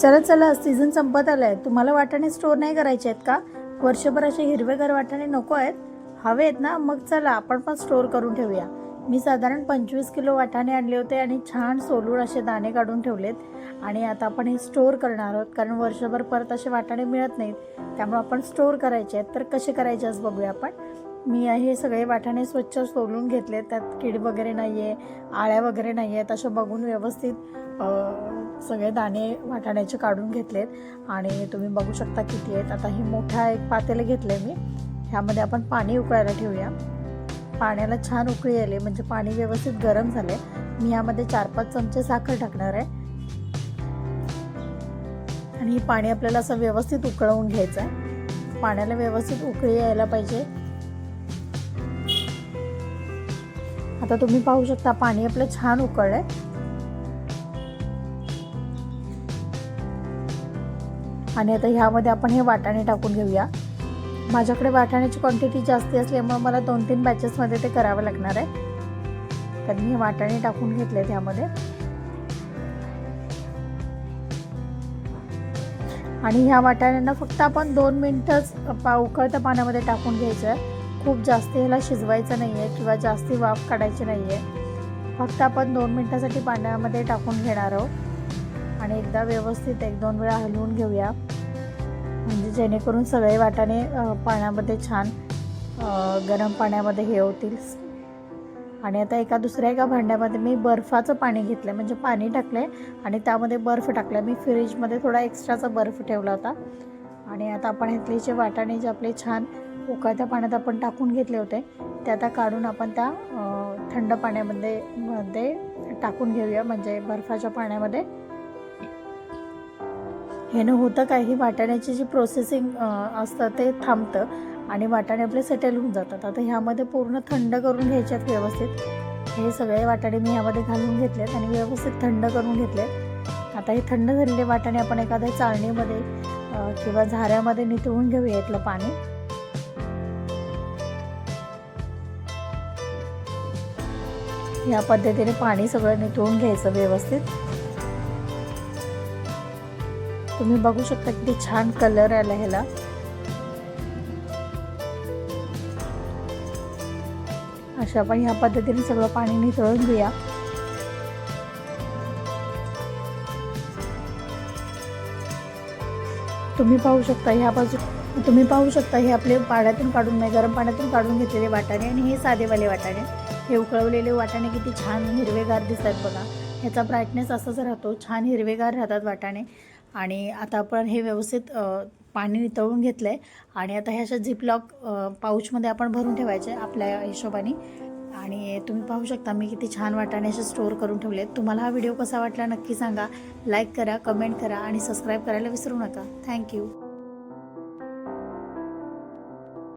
चला चला सीझन संपत आलाय. तुम्हाला वाटाणे स्टोर नाही करायचे आहेत का? वर्षभर असे हिरवेगार वाटाणे नको आहेत. हवे आहेत ना? मग चला आपण पण स्टोर करून ठेवूया. मी साधारण पंचवीस किलो वाटाणे आणले होते आणि छान सोलूड असे दाणे काढून ठेवलेत. आणि आता आपण हे स्टोर करणार आहोत कारण वर्षभर परत असे वाटाणे मिळत नाहीत. त्यामुळे आपण स्टोर करायचे आहेत. तर कसे करायचे आज बघूया आपण. मी हे सगळे वाटाणे स्वच्छ सोलून घेतले त्यात कीड वगैरे नाही आहे आळ्या वगैरे नाही आहेत अशा बघून व्यवस्थित सगळे दाणे वाटाण्याचे काढून घेतलेत आणि तुम्ही बघू शकता किती आहेत. आता ही मोठा एक पातेलं घेतलं आहे मी. ह्यामध्ये आपण पाणी उकळायला ठेवूया. पाण्याला छान उकळी आली म्हणजे पाणी व्यवस्थित गरम झाले मी यामध्ये चार पाच चमचे साखर टाकणार आहे. आणि हे पाणी आपल्याला असं व्यवस्थित उकळवून घ्यायचं आहे. पाण्याला व्यवस्थित उकळी यायला पाहिजे. आता तुम्ही पाहू शकता पाणी आपलं छान उकळलंय. आणि आता ह्यामध्ये आपण हे वाटाणे टाकून घेऊया. माझ्याकडे वाटाण्याची क्वांटिटी जास्ती असल्यामुळे मला दोन तीन बॅचेसमध्ये ते करावं लागणार आहे. तर मी हे वाटाणे टाकून घेतले त्यामध्ये आणि ह्या वाटाण्यांना फक्त आपण दोन मिनटंच पा उकळत्या पाण्यामध्ये टाकून घ्यायचं आहे खूप जास्त ह्याला शिजवायचं नाही आहे किंवा जास्ती वाफ काढायची नाही आहे फक्त आपण दोन मिनटासाठी पाण्यामध्ये टाकून घेणार आहोत. आणि एकदा व्यवस्थित एक दोन वेळा हलवून घेऊया. म्हणजे जेणेकरून सगळे वाटाणे पाण्यामध्ये छान गरम पाण्यामध्ये हे होतील. आणि आता एका दुसऱ्या एका भांड्यामध्ये मी बर्फाचं पाणी घेतलं म्हणजे पाणी टाकलं आहे आणि त्यामध्ये बर्फ टाकला मी फ्रीजमध्ये थोडा एक्स्ट्राचा बर्फ ठेवला होता. आणि आता आपण ह्यातले जे वाटाणे जे आपले छान उकळत्या पाण्यात आपण टाकून घेतले होते ते आता काढून आपण त्या थंड पाण्यामध्ये मध्ये टाकून घेऊया. म्हणजे बर्फाच्या पाण्यामध्ये ह्यानं होतं काय? ही वाटाण्याची जी प्रोसेसिंग असतं ते थांबतं आणि वाटाणे आपले सेटल होऊन जातात. आता ह्यामध्ये पूर्ण थंड करून घ्यायच्यात आहेत व्यवस्थित. हे सगळे वाटाणे मी ह्यामध्ये घालून घेतलेत आणि व्यवस्थित थंड करून घेतलेत. आता हे थंड झालेले वाटाणे आपण एखाद्या चाळणीमध्ये किंवा झाऱ्यामध्ये नितळून घेऊया इथलं पाणी. या पद्धतीने पाणी सगळं नितळून घ्यायचं व्यवस्थित. तुम्ही बघू शकता किती छान कलर आला ह्याला. अशा आपण ह्या पद्धतीने सगळं पाणी नितळून घेऊया. तुम्ही पाहू शकता ह्या बाजू तुम्ही पाहू शकता हे आपले पाण्यातून काढून नाही गरम पाण्यातून काढून घेतलेले वाटाणे आणि हे साधेवाले वाटाणे. हे उकळवलेले वाटाणे किती छान हिरवेगार दिसतात बघा. ह्याचा ब्राईटनेस असाच राहतो छान हिरवेगार राहतात वाटाणे. आणि आता आपण हे व्यवस्थित पाणी नितळून घेतलं आहे आणि आता हे अशा झिपलॉक पाऊचमध्ये आपण भरून ठेवायचे आपल्या हिशोबाने. आणि तुम्ही पाहू शकता मी किती छान वाटाणे असे स्टोअर करून ठेवले तुम्हाला हा व्हिडिओ कसा वाटला नक्की सांगा. लाईक करा कमेंट करा आणि सबस्क्राईब करायला विसरू नका. थँक्यू